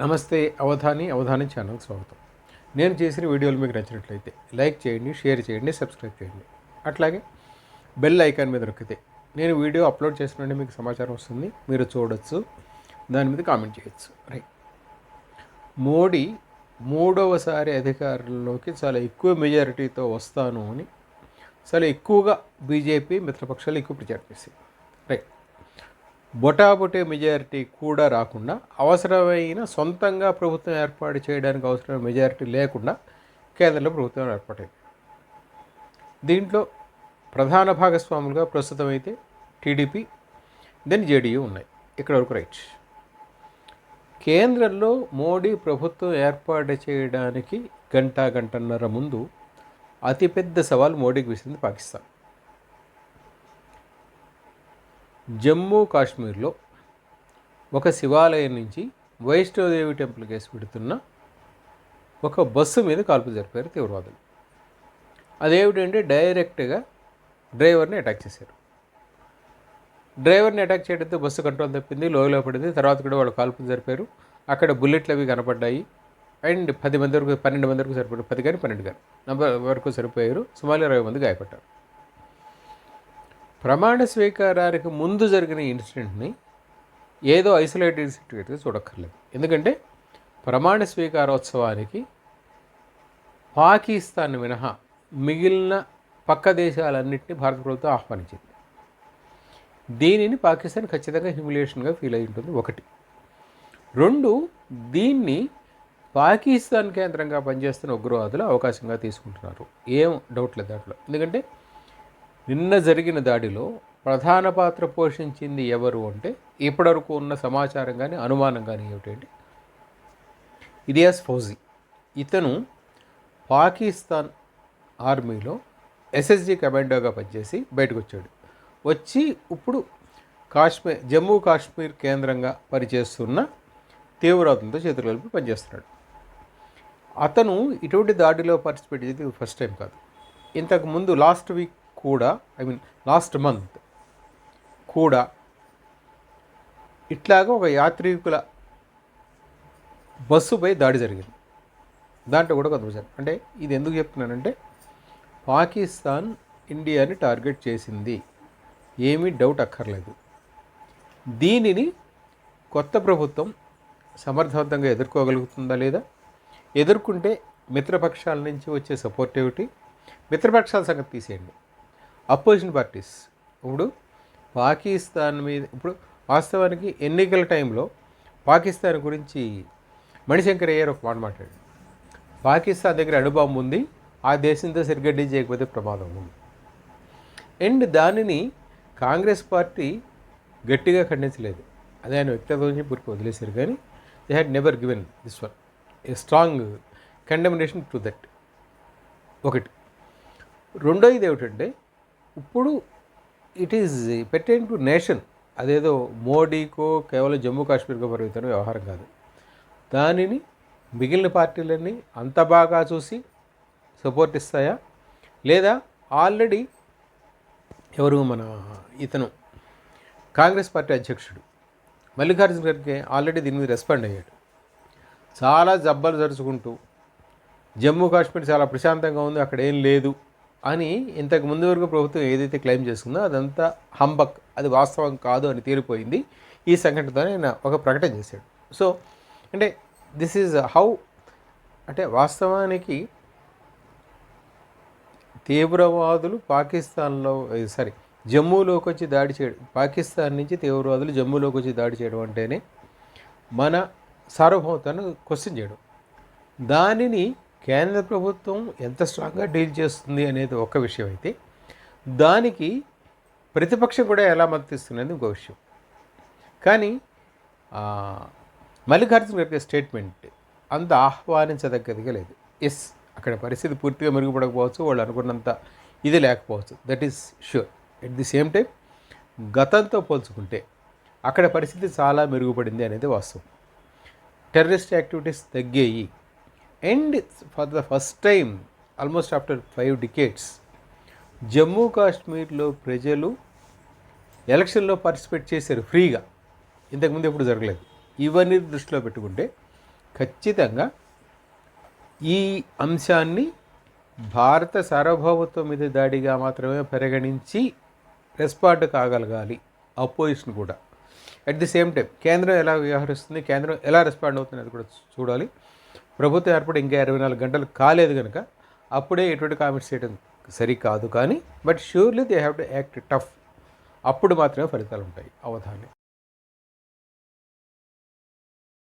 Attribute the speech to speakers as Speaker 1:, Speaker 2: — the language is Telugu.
Speaker 1: నమస్తే అవధాని అవధాని ఛానల్ స్వాగతం. నేను చేసిన వీడియోలు మీకు నచ్చినట్లయితే లైక్ చేయండి షేర్ చేయండి సబ్స్క్రైబ్ చేయండి. అట్లాగే బెల్ ఐకాన్ మీద నొక్కితే నేను వీడియో అప్లోడ్ చేసినట్టు మీకు సమాచారం వస్తుంది. మీరు చూడొచ్చు దాని మీద కామెంట్ చేయొచ్చు. రైట్ మోడీ మూడవసారి అధికారంలోకి చాలా ఎక్కువ మెజారిటీతో వస్తాను అని చాలా ఎక్కువగా బీజేపీ మిత్రపక్షాలు ఎక్కువ ప్రచారం చేసి రైట్ బొటాబొటే మెజారిటీ కూడా రాకుండా అవసరమైన సొంతంగా ప్రభుత్వం ఏర్పాటు చేయడానికి అవసరమైన మెజారిటీ లేకుండా కేంద్రంలో ప్రభుత్వం ఏర్పాటైంది దీంట్లో ప్రధాన భాగస్వాములుగా ప్రస్తుతం అయితే టీడీపీ దెన్ జేడీయూ ఉన్నాయి. ఇక్కడ వరకు రైట్. కేంద్రంలో మోడీ ప్రభుత్వం ఏర్పాటు చేయడానికి గంట గంటన్నర ముందు అతిపెద్ద సవాల్ మోడీకి విసిరింది పాకిస్తాన్. జమ్మూ కాశ్మీర్లో ఒక శివాలయం నుంచి వైష్ణోదేవి టెంపుల్ కేసు పెడుతున్న ఒక బస్సు మీద కాల్పు జరిపారు తీవ్రవాదులు. అదేమిటంటే డైరెక్ట్గా డ్రైవర్ని అటాక్ చేశారు. డ్రైవర్ని అటాక్ చేయడంతో బస్సు కంట్రోల్ తప్పింది లోయలో పడింది. తర్వాత కూడా వాళ్ళు కాల్పులు జరిపారు. అక్కడ బుల్లెట్లు అవి కనపడ్డాయి. అండ్ పది మంది వరకు పన్నెండు మంది వరకు సరిపోయారు పది కానీ పన్నెండు కానీ నంబర్ వరకు సరిపోయారు. సుమారు ఇరవై మంది గాయపడ్డారు. ప్రమాణ స్వీకారానికి ముందు జరిగిన ఇన్సిడెంట్ని ఏదో ఐసోలేటెడ్ ఇన్సిడెంట్గా చూడక్కర్లేదు. ఎందుకంటే ప్రమాణ స్వీకారోత్సవానికి పాకిస్తాన్ మినహా మిగిలిన పక్క దేశాలన్నింటినీ భారత ప్రభుత్వం ఆహ్వానించింది. దీనిని పాకిస్తాన్ ఖచ్చితంగా హ్యూమిలేషన్గా ఫీల్ అయి ఉంటుంది ఒకటి. రెండు దీన్ని పాకిస్తాన్ కేంద్రంగా పనిచేస్తున్న ఉగ్రవాదులు అవకాశంగా తీసుకుంటున్నారు. ఏం డౌట్ లేదు దాంట్లో. ఎందుకంటే నిన్న జరిగిన దాడిలో ప్రధాన పాత్ర పోషించింది ఎవరు అంటే ఇప్పటివరకు ఉన్న సమాచారం కానీ అనుమానం కానీ ఏమిటంటే ఇలియాస్ ఫౌజీ. ఇతను పాకిస్తాన్ ఆర్మీలో ఎస్ఎస్జి కమాండోగా పనిచేసి బయటకు వచ్చాడు వచ్చి ఇప్పుడు కాశ్మీర్ జమ్మూ కాశ్మీర్ కేంద్రంగా పనిచేస్తున్న తీవ్రవాదంతో చేతులు కలిపి పనిచేస్తున్నాడు. అతను ఇటువంటి దాడిలో పార్టిసిపేట్ చేసేది ఫస్ట్ టైం కాదు. ఇంతకు ముందు లాస్ట్ వీక్ కూడా ఐ మీన్ లాస్ట్ మంత్ కూడా ఇట్లాగా ఒక యాత్రికుల బస్సుపై దాడి జరిగింది. దాంట్లో కూడా కొంత అంటే ఇది ఎందుకు చెప్తున్నానంటే పాకిస్తాన్ ఇండియాని టార్గెట్ చేసింది. ఏమీ డౌట్ అక్కర్లేదు. దీనిని కొత్త ప్రభుత్వం సమర్థవంతంగా ఎదుర్కోగలుగుతుందా లేదా? ఎదుర్కొంటే మిత్రపక్షాల నుంచి వచ్చే సపోర్ట్ ఏమిటి? మిత్రపక్షాల సంగతి తీసేయండి. Opposition parties. ఇప్పుడు పాకిస్తాన్ మీద ఇప్పుడు వాస్తవానికి ఎన్నికల టైంలో పాకిస్తాన్ గురించి మణిశంకర్ అయ్యర్ ఒక మాట మాట్లాడాడు. పాకిస్తాన్ దగ్గర అణుబాంబు ఉంది ఆ దేశంతో సరిగ్గా చేయకపోతే ప్రమాదం ఉంది. అండ్ దానిని కాంగ్రెస్ పార్టీ గట్టిగా ఖండించలేదు. అదే ఆయన వ్యక్తిగతం చెప్పి ఊరికి వదిలేశారు కానీ they had never given this one a strong condemnation to that ఒకటి. రెండోది ఏమిటంటే ఇప్పుడు it is pertain to nation అదేదో మోడీకో కేవలం జమ్మూ కాశ్మీర్కో పరిమితమైన వ్యవహారం కాదు. దానిని మిగిలిన పార్టీలన్నీ అంత బాగా చూసి సపోర్ట్ ఇస్తాయా? లేదా ఆల్రెడీ ఎవరు మన ఇతను కాంగ్రెస్ పార్టీ అధ్యక్షుడు మల్లికార్జున ఖర్గే ఆల్రెడీ దీని మీద రెస్పాండ్ అయ్యాడు. చాలా జబ్బలు జరుచుకుంటూ జమ్మూ కాశ్మీర్ చాలా ప్రశాంతంగా ఉంది అక్కడ ఏం లేదు. అని ఇంతకు ముందు వరకు ప్రభుత్వం ఏదైతే క్లెయిమ్ చేసుకుందో అదంతా హంబక్ అది వాస్తవం కాదు అని తేలిపోయింది ఈ సంఘటనతో ఆయన ఒక ప్రకటన చేశాడు. సో అంటే దిస్ ఈజ్ హౌ అంటే వాస్తవానికి తీవ్రవాదులు పాకిస్తాన్లో సారీ జమ్మూలోకి వచ్చి దాడి చేయడం పాకిస్తాన్ నుంచి తీవ్రవాదులు జమ్మూలోకి వచ్చి దాడి చేయడం అంటేనే మన సార్వభౌమతను క్వశ్చన్ చేయడం. దానిని కేంద్ర ప్రభుత్వం ఎంత స్ట్రాంగ్గా డీల్ చేస్తుంది అనేది ఒక విషయం అయితే దానికి ప్రతిపక్షం కూడా ఎలా మద్దతు ఇంకో విషయం. కానీ మల్లికార్జున గారి స్టేట్మెంట్ అంత ఆహ్వానించదగ్గదిగా లేదు. ఎస్ అక్కడ పరిస్థితి పూర్తిగా మెరుగుపడకపోవచ్చు వాళ్ళు అనుకున్నంత ఇది లేకపోవచ్చు. That is sure at the same time గతంతో పోల్చుకుంటే అక్కడ పరిస్థితి చాలా మెరుగుపడింది అనేది వాస్తవం. టెర్రరిస్ట్ యాక్టివిటీస్ తగ్గాయి. And for the first time almost after five decades Jammu కాశ్మీర్లో ప్రజలు ఎలక్షన్లో పార్టిసిపేట్ చేశారు ఫ్రీగా ఇంతకుముందు ఎప్పుడు జరగలేదు. ఇవన్నీ దృష్టిలో పెట్టుకుంటే ఖచ్చితంగా ఈ అంశాన్ని భారత సార్వభౌమత్వం మీద దాడిగా మాత్రమే పరిగణించి రెస్పాండ్ కాగలగాలి. అపోజిషన్ కూడా. అట్ ది సేమ్ టైం కేంద్రం ఎలా వ్యవహరిస్తుంది కేంద్రం ఎలా రెస్పాండ్ అవుతుంది అది కూడా చూడాలి. ప్రభుత్వం ఏర్పడి ఇంకా ఇరవై నాలుగు గంటలు కాలేదు కనుక అప్పుడే ఎటువంటి కామెంట్స్ చేయడం సరికాదు కానీ but surely they have to act tough అప్పుడు మాత్రమే ఫలితాలు ఉంటాయి. అవధానం